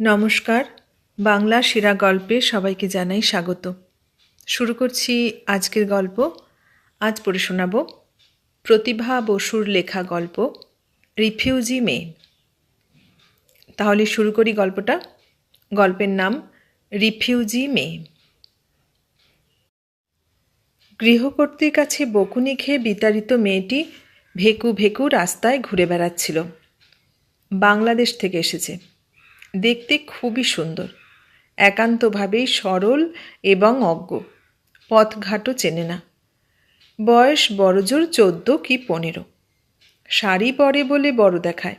নমস্কার। বাংলা সেরা গল্পে সবাইকে জানাই স্বাগত। শুরু করছি আজকের গল্প। আজ পড়ে শোনাব প্রতিভা বসুর লেখা গল্প, রিফিউজি মেয়ে। তাহলে শুরু করি গল্পটা। গল্পের নাম, রিফিউজি মেয়ে। গৃহকর্ত্রীর কাছে বকুনি খেয়ে বিতাড়িত মেয়েটি ভেকু ভেকু রাস্তায় ঘুরে বেড়াচ্ছিল। বাংলাদেশ থেকে এসেছে। দেখতে খুবই সুন্দর। একান্তভাবেই সরল এবং অজ্ঞ। পথঘাটও চেনে না। বয়স বড়জোর চোদ্দ কি পনেরো। শাড়ি পরে বলে বড় দেখায়।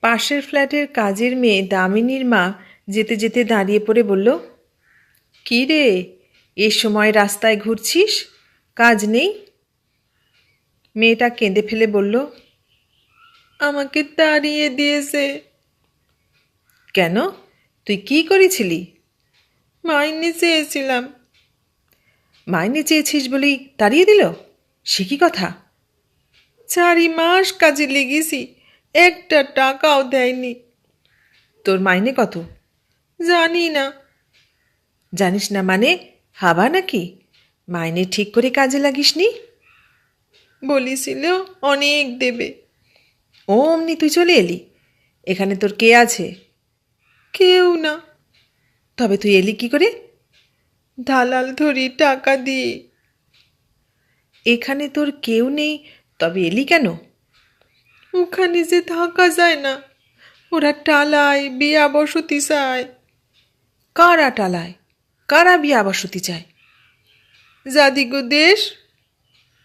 পাশের ফ্ল্যাটের কাজের মেয়ে দামিনীর মা যেতে যেতে দাঁড়িয়ে পড়ে বলল, কী রে, এ সময় রাস্তায় ঘুরছিস? কাজ নেই? মেয়েটা কেঁদে ফেলে বলল, আমাকে তাড়িয়ে দিয়েছে। কেন? তুই কি করেছিলি? মাইনে চেয়েছিলাম। মাইনে চেয়েছিস বলেই তাড়িয়ে দিল? সে কি কথা? চারি মাস কাজে লেগেছি, একটা টাকাও দেয়নি। তোর মাইনে কত? জানি না। জানিস না মানে? হাবা নাকি? মাইনে ঠিক করে কাজে লাগিসনি? বলিছিল, অনেক দেবে। অমনি তুই চলে এলি। এখানে তোর কে আছে? কেউ না। তবে তুই এলি কি করে? দালাল ধরি টাকা দিয়ে। এখানে তোর কেউ নেই, তবে এলি কেন? ওখানে যে থাকা যায় না। ওরা টালায়, বিয়া বসতি চায়। কারা টালায়? কারা বিয়া বসতি চায়? জাদিগো দেশ,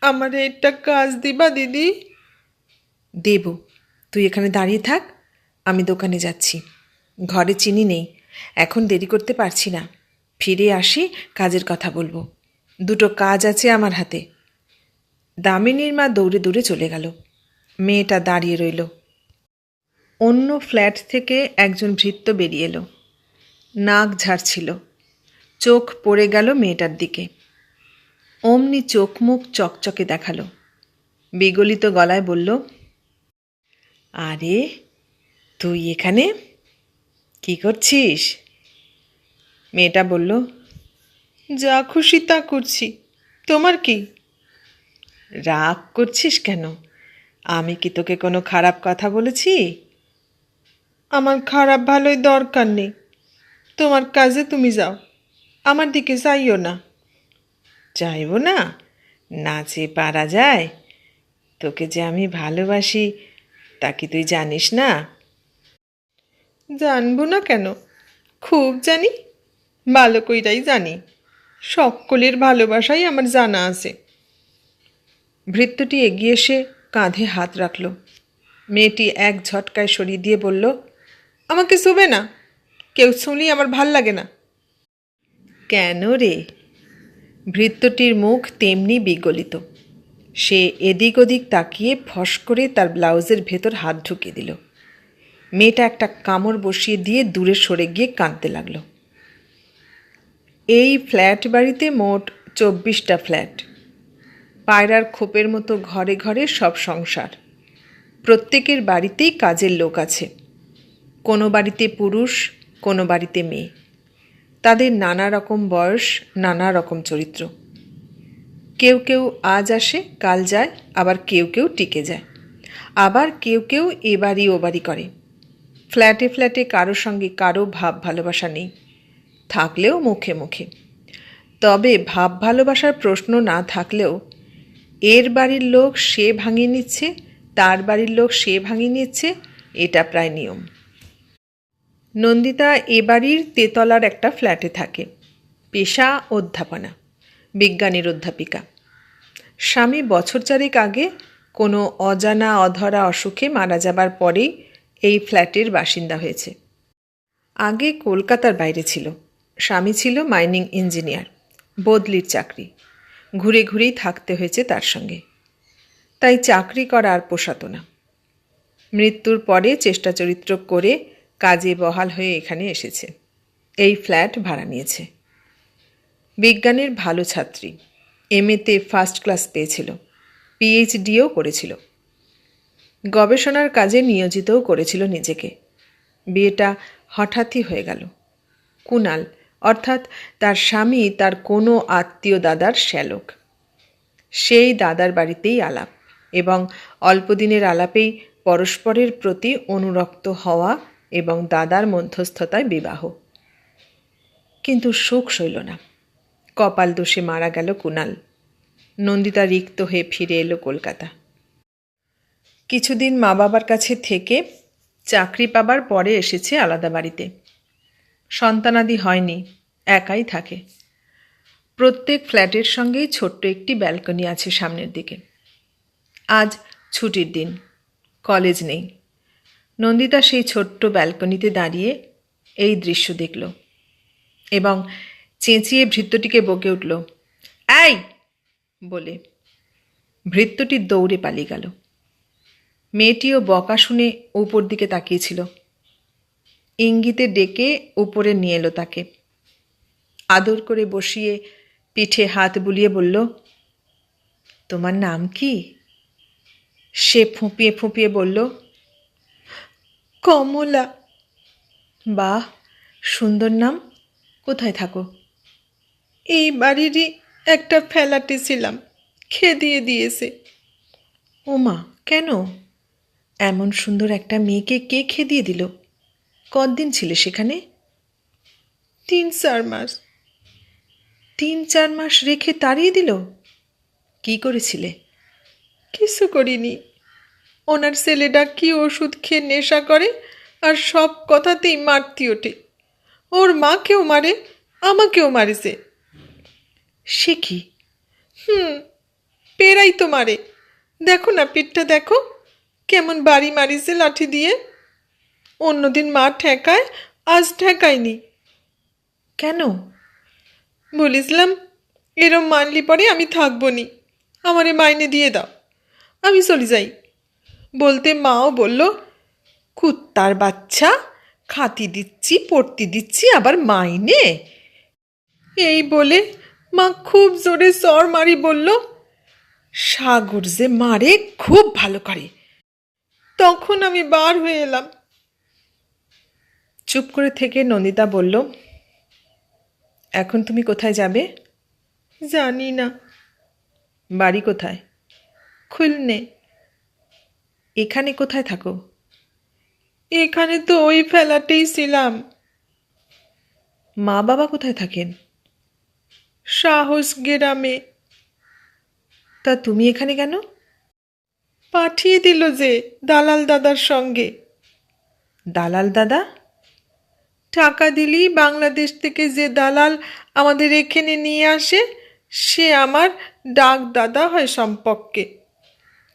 আমার একটা কাজ দিবা দিদি। দেব, তুই এখানে দাঁড়িয়ে থাক, আমি দোকানে যাচ্ছি। ঘরে চিনি নেই। এখন দেরি করতে পারছি না। ফিরে আসি, কাজের কথা বলব। দুটো কাজ আছে আমার হাতে। দামিনীর মা দৌড়ে দৌড়ে চলে গেল। মেয়েটা দাঁড়িয়ে রইল। অন্য ফ্ল্যাট থেকে একজন ভৃত্য বেরিয়ে এলো। নাক ঝাড়ছিল। চোখ পড়ে গেল মেয়েটার দিকে। অমনি চোখ মুখ চকচকে দেখাল। বিগলিত গলায় বলল, আরে, তুই এখানে? কি করছিস? মেয়েটা বলল, যা খুশি তা করছি। তোমার কি? রাগ করছিস কেন? আমি কি তোকে কোনো খারাপ কথা বলেছি? আমার খারাপ ভালোই দরকার নেই। তোমার কাজে তুমি যাও। আমার দিকে যাইও না। চাইব না? নাচে পারা যায়। তোকে যে আমি ভালোবাসি, তা কি তুই জানিস না? জানব না কেন? খুব জানি ভালো কইরাই জানি। সকলের ভালোবাসাই আমার জানা আছে। ভৃত্যটি এগিয়ে এসে কাঁধে হাত রাখল। মেয়েটি এক ঝটকায় সরিয়ে দিয়ে বলল, আমাকে শুবে না। কেউ শুনলি আমার ভালো লাগে না। কেন রে? ভৃত্যটির মুখ তেমনি বিগলিত। সে এদিক ওদিক তাকিয়ে ফস করে তার ব্লাউজের ভেতর হাত ঢুকিয়ে দিল। মেয়েটা একটা কামড় বসিয়ে দিয়ে দূরে সরে গিয়ে কাঁদতে লাগল। এই ফ্ল্যাট বাড়িতে মোট চব্বিশটা ফ্ল্যাট। পায়রার খোপের মতো ঘরে ঘরে সব সংসার। প্রত্যেকের বাড়িতেই কাজের লোক আছে। কোনো বাড়িতে পুরুষ, কোনো বাড়িতে মেয়ে। তাদের নানা রকম বয়স, নানা রকম চরিত্র। কেউ কেউ আজ আসে, কাল যায়, আবার কেউ কেউ টিকে যায়। আবার কেউ কেউ এ বাড়ি ও বাড়ি করে। ফ্ল্যাটে ফ্ল্যাটে কারও সঙ্গে কারও ভাব ভালোবাসা নেই। থাকলেও মুখে মুখে। তবে ভাব ভালোবাসার প্রশ্ন না থাকলেও, এর বাড়ির লোক সে ভাঙিয়ে নিচ্ছে, তার বাড়ির লোক সে ভাঙিয়ে নিচ্ছে, এটা প্রায় নিয়ম। নন্দিতা এ বাড়ির তেতলার একটা ফ্ল্যাটে থাকে। পেশা অধ্যাপনা, বিজ্ঞানীর অধ্যাপিকা। স্বামী বছর চারেক আগে কোনো অজানা, অধরা অসুখে মারা যাবার পরেই এই ফ্ল্যাটের বাসিন্দা হয়েছে। আগে কলকাতার বাইরে ছিল। স্বামী ছিল মাইনিং ইঞ্জিনিয়ার, বদলির চাকরি। ঘুরে ঘুরেই থাকতে হয়েছে তার সঙ্গে। তাই চাকরি করা আর পোষাতো না। মৃত্যুর পরে চেষ্টা চরিত্র করে কাজে বহাল হয়ে এখানে এসেছে। এই ফ্ল্যাট ভাড়া নিয়েছে। বিজ্ঞানের ভালো ছাত্রী। এমএতে ফার্স্ট ক্লাস পেয়েছিল। পিএইচডিও করেছিল। গবেষণার কাজে নিয়োজিতও করেছিল নিজেকে। বিয়েটা হঠাৎই হয়ে গেল। কুনাল, অর্থাৎ তার স্বামী তার কোনো আত্মীয় দাদার শ্যালক। সেই দাদার বাড়িতেই আলাপ এবং অল্পদিনের আলাপেই পরস্পরের প্রতি অনুরক্ত হওয়া এবং দাদার মধ্যস্থতায় বিবাহ। কিন্তু সুখ সইল না। কপাল দোষে মারা গেল কুনাল। নন্দিতা রিক্ত হয়ে ফিরে এলো কলকাতা। কিছুদিন মা বাবার কাছে থেকে চাকরি পাবার পরে এসেছে আলাদা বাড়িতে। সন্তানাদি হয়নি, একাই থাকে। প্রত্যেক ফ্ল্যাটের সঙ্গেই ছোট্ট একটি ব্যালকনি আছে সামনের দিকে। আজ ছুটির দিন, কলেজ নেই। নন্দিতা সেই ছোট্ট ব্যালকনিতে দাঁড়িয়ে এই দৃশ্য দেখল এবং চেঁচিয়ে ভৃত্যটিকে বকে উঠল, এই! বলে ভৃত্যটি দৌড়ে পালিয়ে গেল। মেয়েটিও বকা শুনে উপর দিকে তাকিয়েছিল। ইঙ্গিতে ডেকে উপরে নিয়ে এলো তাকে। আদর করে বসিয়ে পিঠে হাত বুলিয়ে বলল, তোমার নাম কি? সে ফুঁপিয়ে ফুঁপিয়ে বলল, কমলা। বাহ, সুন্দর নাম। কোথায় থাকো? এই বাড়িরই একটা ফেলাটে ছিলাম। খেদিয়ে দিয়েছে। ওমা, কেন? এমন সুন্দর একটা মেয়েকে কে খেদিয়ে দিল? কতদিন ছিলে সেখানে? তিন চার মাস। তিন চার মাস রেখে তাড়িয়ে দিল? কি করেছিলে? কিছু করিনি। ওনার ছেলেটা কি ওষুধ খেয়ে নেশা করে? আর সব কথাতেই মারতি ওঠে। ওর মাকেও মারে আমাকেও মারেছে। সে কি? হুম পেরাই তো মারে। দেখো না পিঠটা দেখো। কেমন বাড়ি মারিছে লাঠি দিয়ে? অন্যদিন মা ঠেকায়, আজ ঠেকায়নি। কেন? বলিসলাম এরম মানলি পরে আমি থাকব নি আমারে মাইনে দিয়ে দাও, আমি চলে যাই। বলতে মাও বলল, কুত্তার বাচ্চা, খাতি দিচ্ছি, পড়তি দিচ্ছি, আবার মাইনে? এই বলে মা খুব জোরে সর মারি বলল, সাগর যে মারে, খুব ভালো করে। তখন আমি বার হয়ে এলাম। চুপ করে থেকে নন্দিতা বলল, এখন তুমি কোথায় যাবে? জানি না। বাড়ি কোথায়? খুলনে। এখানে কোথায় থাকো? এখানে তো ওই ফেলাতেই ছিলাম। মা বাবা কোথায় থাকেন? সাহস গ্রামে। তা তুমি এখানে কেন? পাঠিয়ে দিল যে দালাল দাদার সঙ্গে। দালাল দাদা? টাকা দিলেই বাংলাদেশ থেকে যে দালাল আমাদের এখানে নিয়ে আসে সে আমার ডাক দাদা হয় সম্পর্কে।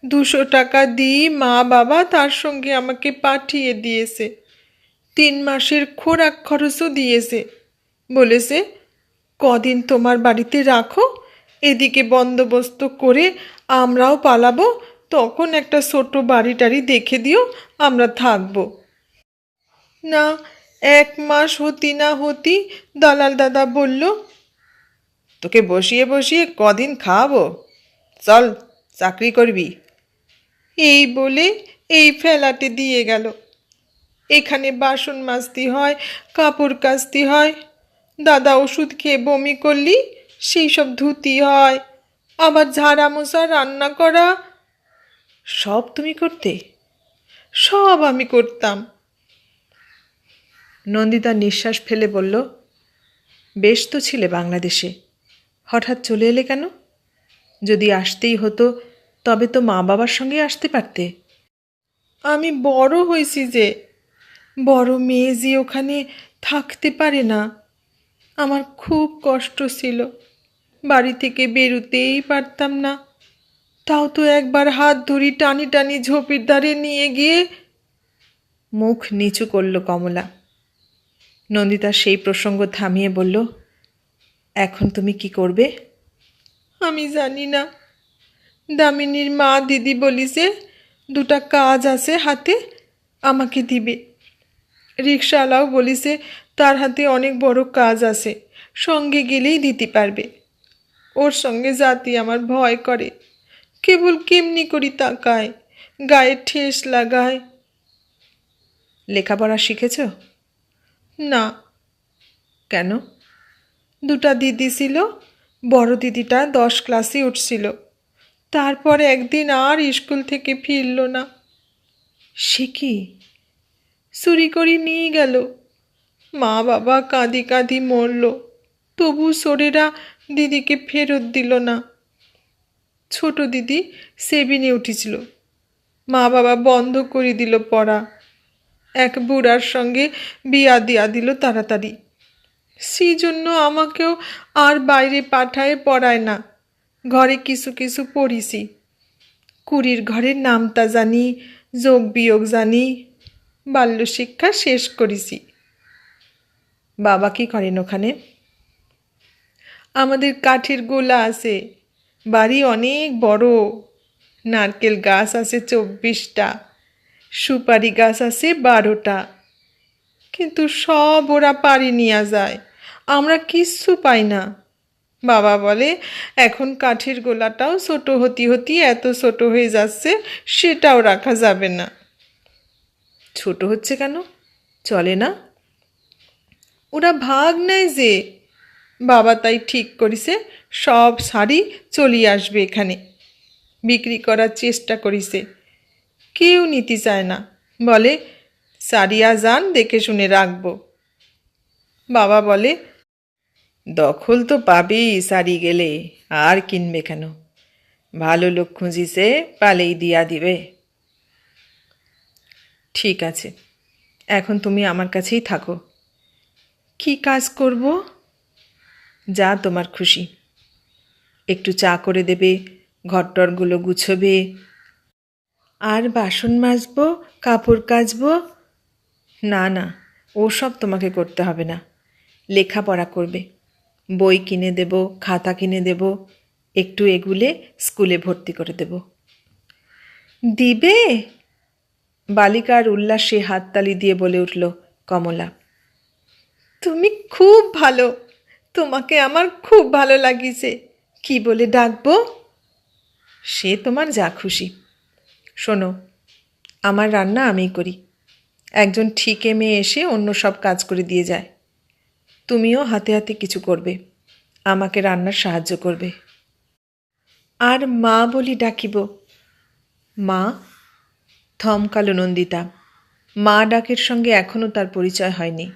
দুশো টাকা দিই মা বাবা তার সঙ্গে আমাকে পাঠিয়ে দিয়েছে। তিন মাসের খোরাক খরচও দিয়েছে। বলেছে কদিন তোমার বাড়িতে রাখো এদিকে বন্দোবস্ত করে আমরাও পালাবো তখন একটা ছোট বাড়ি টাড়ি দেখে দিও, আমরা থাকব। না, এক মাস হতি না হতি, দালাল দাদা বলল, তোকে বসিয়ে বসিয়ে কদিন খাওয়াবো? চল, চাকরি করবি। এই বলে এই ফেলাতে দিয়ে গেল। এখানে বাসন মাজতে হয়, কাপড় কাচতে হয়। দাদা ওষুধ খেয়ে বমি করলি, সেই সব ধুতি হয়। আবার ঝাড়া মশা রান্না করা সব তুমি করতে? সব আমি করতাম। নন্দিতা নিঃশ্বাস ফেলে বলল বেশ তো ছিলে বাংলাদেশে। হঠাৎ চলে এলে কেন? যদি আসতেই হতো, তবে তো মা বাবার সঙ্গে আসতে পারতে। আমি বড় হয়েছি যে, বড় মেয়ে যে ওখানে থাকতে পারে না। আমার খুব কষ্ট ছিল। বাড়ি থেকে বেরোতেই পারতাম না। তাও তো একবার হাত ধরি টানি টানি ঝোপির ধারে নিয়ে গিয়ে। মুখ নিচু করল কমলা। নন্দিতা সেই প্রসঙ্গ থামিয়ে বলল, এখন তুমি কি করবে? আমি জানি না। দামিনীর মা দিদি বলিছে, দুটা কাজ আছে হাতে, আমাকে দিবে। রিক্সাওয়ালাও বলিছে, তার হাতে অনেক বড় কাজ আছে, সঙ্গে গেলেই দিতে পারবে। ওর সঙ্গে জাতি আমার ভয় করে। কেবল কেমনি করি তাকায়, গায়ে ঠেস লাগায়। লেখাপড়া শিখেছ? না। কেন? দুটা দিদি ছিল, বড় দিদিটা দশ ক্লাসে উঠছিল। তারপর একদিন আর স্কুল থেকে ফিরল না। সে কি? চুরি করে নিয়ে গেল। মা বাবা কাঁদি কাঁদি মরল। তবু সোরেরা দিদিকে ফেরত দিল না। ছোট দিদি সেবিনে উঠেছিল। মা বাবা বন্ধ করে দিল পড়া। এক বুড়ার সঙ্গে বিয়া দিয়া দিল তাড়াতাড়ি। সেই জন্য আমাকেও আর বাইরে পাঠায় পড়ায় না। ঘরে কিছু কিছু পড়িছি। কুড়ির ঘরের নামতা জানি, যোগ বিয়োগ জানি বাল্য শিক্ষা শেষ করেছি। বাবা কি করেন ওখানে? আমাদের কাঠের গোলা আছে। বাড়ি অনেক বড়। নারকেল গাছ আছে চব্বিশটা, সুপারি গাছ আছে বারোটা। কিন্তু সব ওরা পারি নিয়ে যায়। আমরা কিচ্ছু পাই না। বাবা বলে, এখন কাঠের গোলাটাও ছোট হতি হতি এত ছোট হয়ে যাচ্ছে, সেটাও রাখা যাবে না। ছোট হচ্ছে কেন? চলে না। ওরা ভাগ নেয় যে বাবা তাই ঠিক করিছে, সব শাড়ি চলিয়ে আসবে এখানে। বিক্রি করার চেষ্টা করিছে। কেউ নিতে চায় না। বলে, সারিয়া যান, দেখে শুনে রাখব। বাবা বলে, দখল তো পাবেই সারি গেলে, আর কিনবে কেন? ভালো লোক খুঁজিছে, পালেই দিয়া দিবে। ঠিক আছে, এখন তুমি আমার কাছেই থাকো। কি কাজ করব? যা তোমার খুশি। একটু চা করে দেবে, ঘরটরগুলো গুছবে। আর বাসন মাজবো, কাপড় কাচবো? না না, ওসব তোমাকে করতে হবে না। লেখাপড়া করবে। বই কিনে দেব, খাতা কিনে দেব, একটু এগুলে স্কুলে ভর্তি করে দেব। দিবে? বালিকার উল্লাসে হাততালি দিয়ে বলে উঠল কমলা। তুমি খুব ভালো। তোমাকে আমার খুব ভালো লাগিছে। কি বলে ডাকবো? সে তোমার যা খুশি। শোনো, আমার রান্না আমিই করি। একজন ঠিকে মেয়ে এসে অন্য সব কাজ করে দিয়ে যায়। তুমিও হাতে হাতে কিছু করবে। আমাকে রান্নার সাহায্য করবে। আর মা বলি ডাকিব। মা, থমকালো নন্দিতা। মা ডাকের সঙ্গে এখনও তার পরিচয় হয়নি।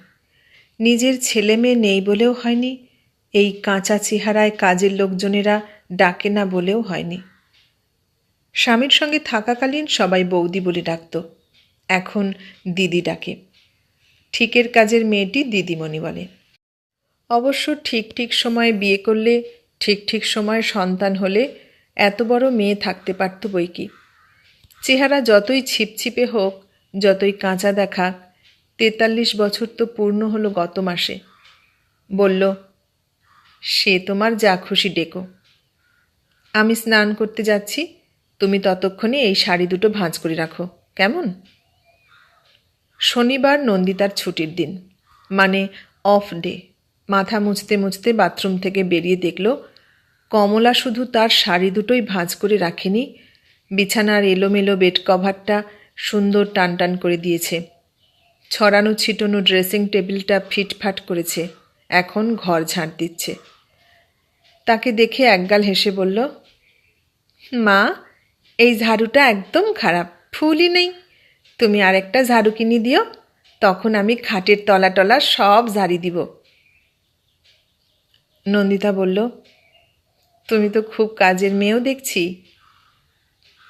নিজের ছেলে মেয়ে নেই বলেও হয়নি। এই কাঁচা চেহারায় কাজের লোকজনেরা ডাকে না বলেও হয়নি। স্বামীর সঙ্গে থাকাকালীন সবাই বৌদি বলে ডাকত। এখন দিদি ডাকে। ঠিকের কাজের মেয়েটি দিদিমণি বলে। অবশ্য ঠিক ঠিক সময়ে বিয়ে করলে, ঠিক ঠিক সময়ে সন্তান হলে এত বড় মেয়ে থাকতে পারত বই কি? চেহারা যতই ছিপছিপে হোক, যতই কাঁচা দেখা, তেতাল্লিশ বছর তো পূর্ণ হলো গত মাসে। বলল সে তোমার যা খুশি ডেকো। আমি স্নান করতে যাচ্ছি, তুমি ততক্ষণে এই শাড়ি দুটো ভাঁজ করে রাখো, কেমন? শনিবার নন্দিতার ছুটির দিন মানে অফ ডে মাথা মুছতে মুছতে বাথরুম থেকে বেরিয়ে দেখল, কমলা শুধু তার শাড়ি দুটোই ভাঁজ করে রাখেনি, বিছানার এলোমেলো বেড কভারটা সুন্দর টানটান করে দিয়েছে। ছড়ানো ছিটানো ড্রেসিং টেবিলটা ফিটফাট করেছে, এখন ঘর ঝাঁট দিচ্ছে। তাকে দেখে একগাল হেসে বলল, মা, এই ঝাড়ুটা একদম খারাপ, ফুলই নেই। তুমি আরেকটা ঝাড়ু কিনে দিও, তখন আমি খাটের তলা টলা সব ঝাড়ি দিব। নন্দিতা বলল, তুমি তো খুব কাজের মেয়েও দেখছি।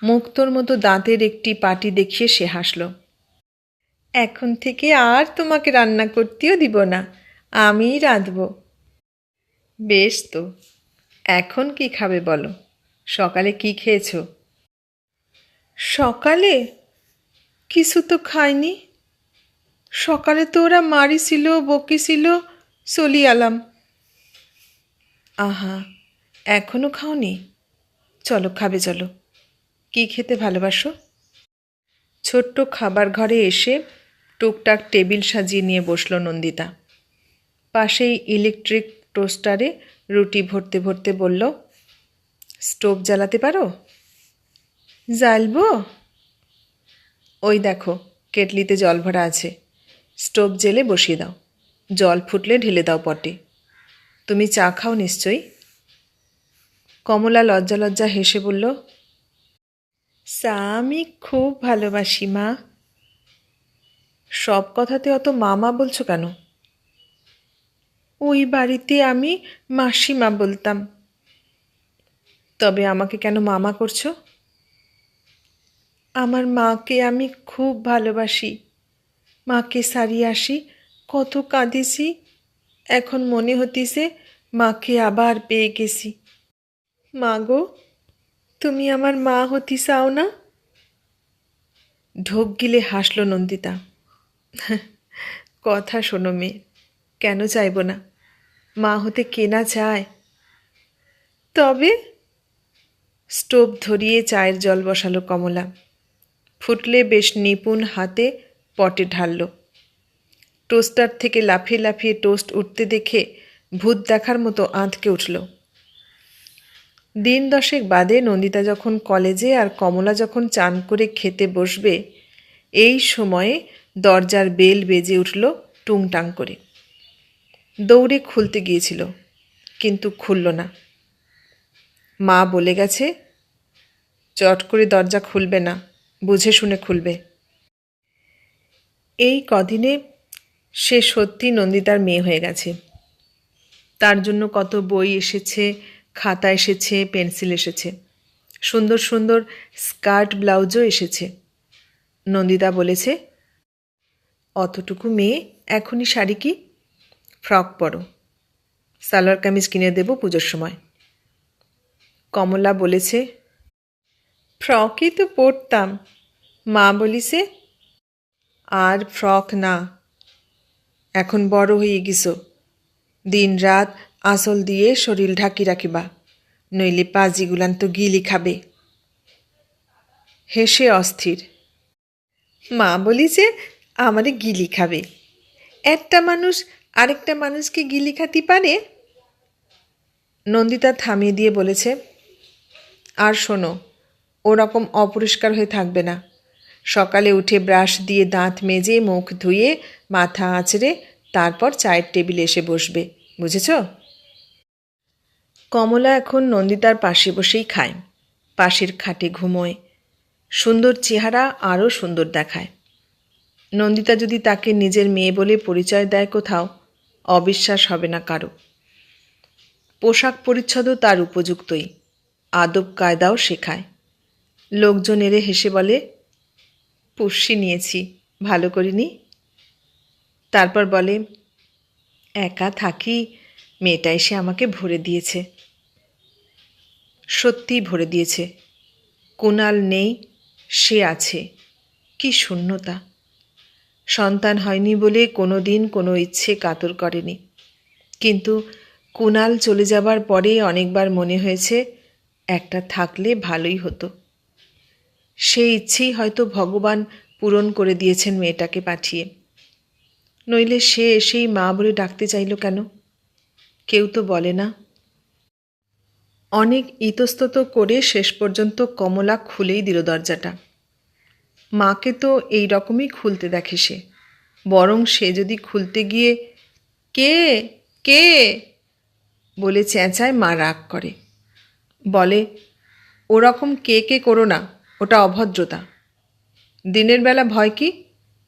মুক্তোর মতো দাঁতের একটি পাটি দেখিয়ে সে হাসল, এখন থেকে আর তোমাকে রান্না করতেও দিব না, আমিই রাঁধব। বেশ তো। এখন কি খাবে বলো? সকালে কি খেয়েছো? সকালে? কিছু তো খাইনি। সকালে তো ওরা মারিছিল বকিছিল চলি আলাম। আহা, এখনও খাওনি? চলো, খাবে, চলো। কি খেতে ভালোবাসো? ছোট্ট খাবার ঘরে এসে টুকটাক টেবিল সাজিয়ে নিয়ে বসল নন্দিতা। পাশেই ইলেকট্রিক টোস্টারে রুটি ভরতে ভরতে বলল, স্টোভ জ্বালাতে পারো? জ্বালবো? ওই দেখো, কেটলিতে জল ভরা আছে। স্টোভ জেলে বসিয়ে দাও। জল ফুটলে ঢেলে দাও পটে। তুমি চা খাও নিশ্চয়ই? কমলা লজ্জা লজ্জা হেসে বলল, চা আমি খুব ভালোবাসি, মা। সব কথাতে অত মামা বলছো কেন? ওই বাড়িতে আমি মাসিমা বলতাম। তবে আমাকে কেন মামা করছ? আমার মাকে আমি খুব ভালোবাসি। মাকে সারিয়ে আসি, কত কাঁদেছি, এখন মনে হতিছে মাকে আবার পেয়ে গেছি। মা গো, তুমি আমার মা হতি চাও না? ঢোক গিলে হাসল নন্দিতা। কথা শোনো মেয়ে, কেন চাইব না? মা হতে কেনা চায় তবে স্টোভ ধরিয়ে চায়ের জল বসালো কমলা। ফুটলে বেশ নিপুণ হাতে পটে ঢালল। টোস্টার থেকে লাফিয়ে লাফিয়ে টোস্ট উঠতে দেখে ভূত দেখার মতো আঁতকে উঠল। দিন দশেক বাদে নন্দিতা যখন কলেজে আর কমলা যখন চান করে খেতে বসবে, এই সময়ে দরজার বেল বেজে উঠল টুংটাং করে। দৌড়ে খুলতে গিয়েছিল, কিন্তু খুলল না। মা বলে গেছে, চট করে দরজা খুলবে না, বুঝে শুনে খুলবে। এই কদিনে সে সত্যি নন্দিতার মেয়ে হয়ে গেছে। তার জন্য কত বই এসেছে, খাতা এসেছে, পেন্সিল এসেছে, সুন্দর সুন্দর স্কার্ট, ব্লাউজও এসেছে। নন্দিতা বলেছে, অতটুকু মেয়ে, এখনই শাড়ি কি? ফ্রক পরো। সালোয়ার কামিজ কিনে দেব পুজোর সময়। কমলা বলেছে, ফ্রকই তো পরতাম। মা বলিছে, আর ফ্রক না। এখন বড় হয়ে গেছো। দিন রাত আসল দিয়ে শরীর ঢাকি রাখিবা, নইলে পাজিগুলান তো গিলি খাবে। হেসে অস্থির। মা বলিছে, আমারে গিলি খাবে। একটা মানুষ আরেকটা মানুষকে গিলি খাতি পারে নন্দিতা থামিয়ে দিয়ে বলেছে, আর শোনো, ওরকম অপরিষ্কার হয়ে থাকবে না। সকালে উঠে ব্রাশ দিয়ে দাঁত মেজে মুখ ধুয়ে মাথা আঁচড়ে তারপর চায়ের টেবিলে এসে বসবে, বুঝেছ? কমলা এখন নন্দিতার পাশে বসেই খায়, পাশের খাটে ঘুমোয়, সুন্দর চেহারা আরও সুন্দর দেখায়। নন্দিতা যদি তাকে নিজের মেয়ে বলে পরিচয় দেয় কোথাও অবিশ্বাস হবে না কারও। পোশাক পরিচ্ছদও তার উপযুক্তই। আদব কায়দাও শেখায়। লোকজন এরে হেসে বলে পুষ্যি নিয়েছি, ভালো করিনি? তারপর বলে, একা থাকি, মেয়েটা এসে আমাকে ভরে দিয়েছে। সত্যিই ভরে দিয়েছে। কুনাল নেই, সে আছে। কি শূন্যতা? সন্তান হয়নি বলে কোনো দিন কোনো ইচ্ছে কাতর করেনি। কিন্তু কুনাল চলে যাবার পরে অনেকবার মনে হয়েছে, একটা থাকলে ভালোই হতো। সেই ইচ্ছেই হয়তো ভগবান পূরণ করে দিয়েছেন মেয়েটাকে পাঠিয়ে। নইলে সে এসেই মা বলে ডাকতে চাইল কেন? কেউ তো বলে না। অনেক ইতস্তত করে শেষ পর্যন্ত কমলা খুলেই দিল দরজাটা। মাকে তো এই রকমই খুলতে দেখে সে। বরং সে যদি খুলতে গিয়ে, কে? কে? বলে চেঁচায় মা রাগ করে। বলে, ওরকম কে কে করো না, ওটা অভদ্রতা। দিনের বেলা ভয় কি?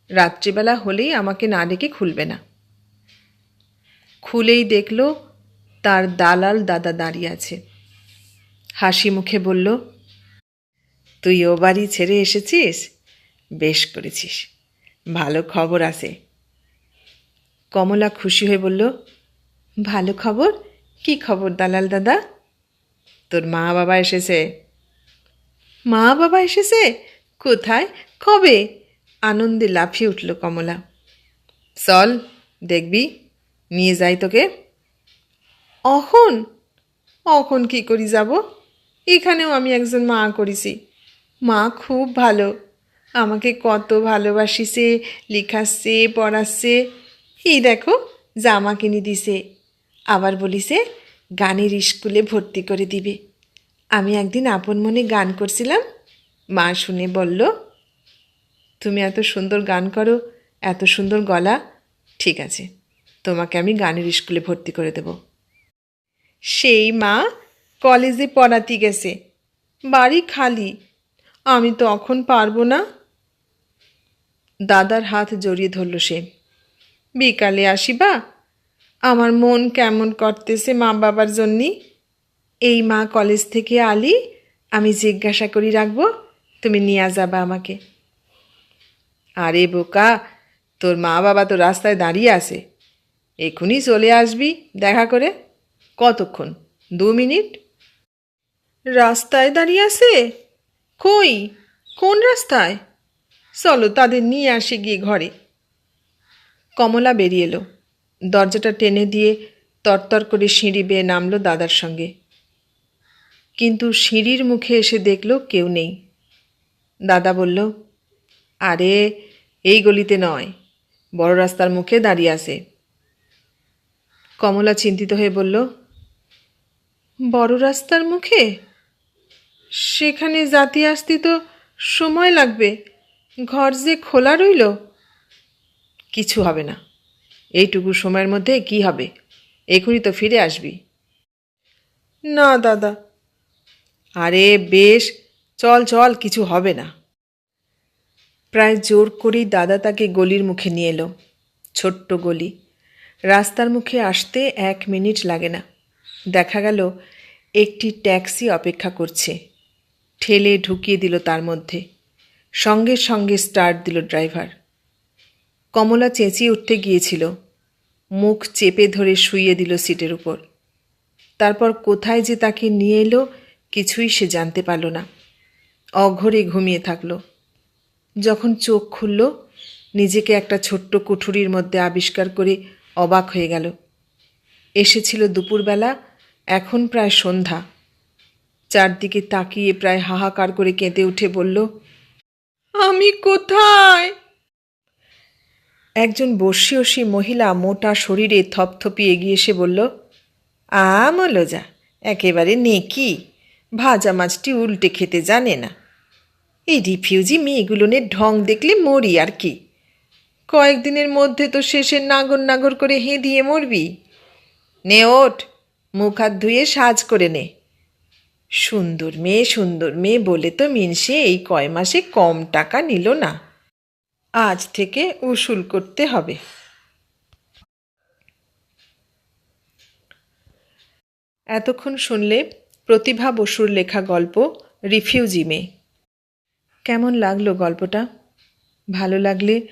রাত্রিবেলা হলেই আমাকে না ডেকে খুলবে না। খুলেই দেখল তার দালাল দাদা দাঁড়িয়ে আছে। হাসি মুখে বলল, তুই ও বাড়ি ছেড়ে এসেছিস? বেশ করেছিস। ভালো খবর আছে। কমলা খুশি হয়ে বলল, ভালো খবর? কি খবর দালাল দাদা? তোর মা বাবা এসেছে। মা বাবা এসেছে? কোথায়? কবে? আনন্দে লাফিয়ে উঠল কমলা। চল, দেখবি, নিয়ে যাই তোকে। অখন অখন কি করি যাব? এখানেও আমি একজন মা করেছি। মা খুব ভালো। আমাকে কত ভালোবাসিছে, লিখাচ্ছে, পড়াচ্ছে। এই দেখো, জামা কিনে দিছে। আবার বলিছে, গানের স্কুলে ভর্তি করে দিবে। আমি একদিন আপন মনে গান করছিলাম। মা শুনে বলল, তুমি এত সুন্দর গান করো, এত সুন্দর গলা। ঠিক আছে, তোমাকে আমি গানের স্কুলে ভর্তি করে দেব। সেই মা কলেজে পড়াতে গেছে। বাড়ি খালি। আমি তখন পারব না। দাদার হাত জড়িয়ে ধরল সে। বিকালে আসিবা? আমার মন কেমন করতেছে মা বাবার জন্যে? এই মা কলেজ থেকে আলি, আমি জিজ্ঞাসা করি, রাখব, তুমি নিয়ে যাবা আমাকে? আরে বোকা, তোর মা বাবা তো রাস্তায় দাঁড়িয়ে আছে। এক্ষুনি চলে আসবি, দেখা করে। কতক্ষণ? দু মিনিট? রাস্তায় দাঁড়িয়ে আছে? কই? কোন রাস্তায়? চলো তাদের নিয়ে আসি গিয়ে ঘরে। কমলা বেরিয়ে এলো। দরজাটা টেনে দিয়ে তরতর করে সিঁড়ি বেয়ে নামলো দাদার সঙ্গে। কিন্তু সিঁড়ির মুখে এসে দেখল কেউ নেই। দাদা বলল, আরে, এই গলিতে নয়, বড় রাস্তার মুখে দাঁড়িয়ে আছে। কমলা চিন্তিত হয়ে বলল, বড় রাস্তার মুখে? সেখানে জাতি আসতে তো সময় লাগবে। ঘর যে খোলা রইল, কিছু হবে না। এইটুকু সময়ের মধ্যে কি হবে? এখনই তো ফিরে আসবি। না, দাদা। আরে বেশ, চল চল, কিছু হবে না। প্রায় জোর করেই দাদা তাকে গলির মুখে নিয়ে এলো, ছোট্ট গলি। রাস্তার মুখে আসতে এক মিনিট লাগে না। দেখা গেল, একটি ট্যাক্সি অপেক্ষা করছে। ঠেলে ঢুকিয়ে দিল তার মধ্যে। সঙ্গে সঙ্গে স্টার্ট দিল ড্রাইভার কমলা চেঁচিয়ে উঠতে গিয়েছিল। মুখ চেপে ধরে শুইয়ে দিল সিটের উপর। তারপর কোথায় যে তাকে নিয়ে এলো, কিছুই সে জানতে পারল না। অঘরে ঘুমিয়ে থাকল। যখন চোখ খুলল, নিজেকে একটা ছোট্ট কুঠুরির মধ্যে আবিষ্কার করে অবাক হয়ে গেল। এসেছিল দুপুরবেলা, এখন প্রায় সন্ধ্যা। চারদিকে তাকিয়ে প্রায় হাহাকার করে কেঁদে উঠে বলল আমি কোথায়? একজন বর্ষীয়সী মহিলা মোটা শরীরে থপথপিয়ে এগিয়ে এসে বলল আমলজা একেবারে নেকি। ভাজা মাছটি উল্টে খেতে জানে না। এই রিফিউজি মেয়েগুলোনের ঢং দেখলে মরি আর কি। কয়েকদিনের মধ্যে তো শেষে নাগর নাগর করে হেঁদিয়ে মরবি। নে, ওঠ, মুখ হাত ধুয়ে সাজ করে নে। সুন্দর মেয়ে সুন্দর মেয়ে বলে তো মিনসে এই কয় মাসে কম টাকা নিল না। আজ থেকে উসুল করতে হবে। এতক্ষণ শুনলে প্রতিভা বসুর লেখা গল্প, রিফিউজি মেয়ে। কেমন লাগল গল্পটা? ভালো লাগলে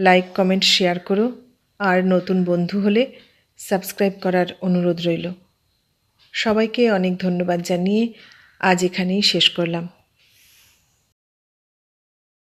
লাইক, কমেন্ট, শেয়ার করো। আর নতুন বন্ধু হলে সাবস্ক্রাইব করার অনুরোধ রইল। সবাইকে অনেক ধন্যবাদ জানিয়ে আজ এখানেই শেষ করলাম।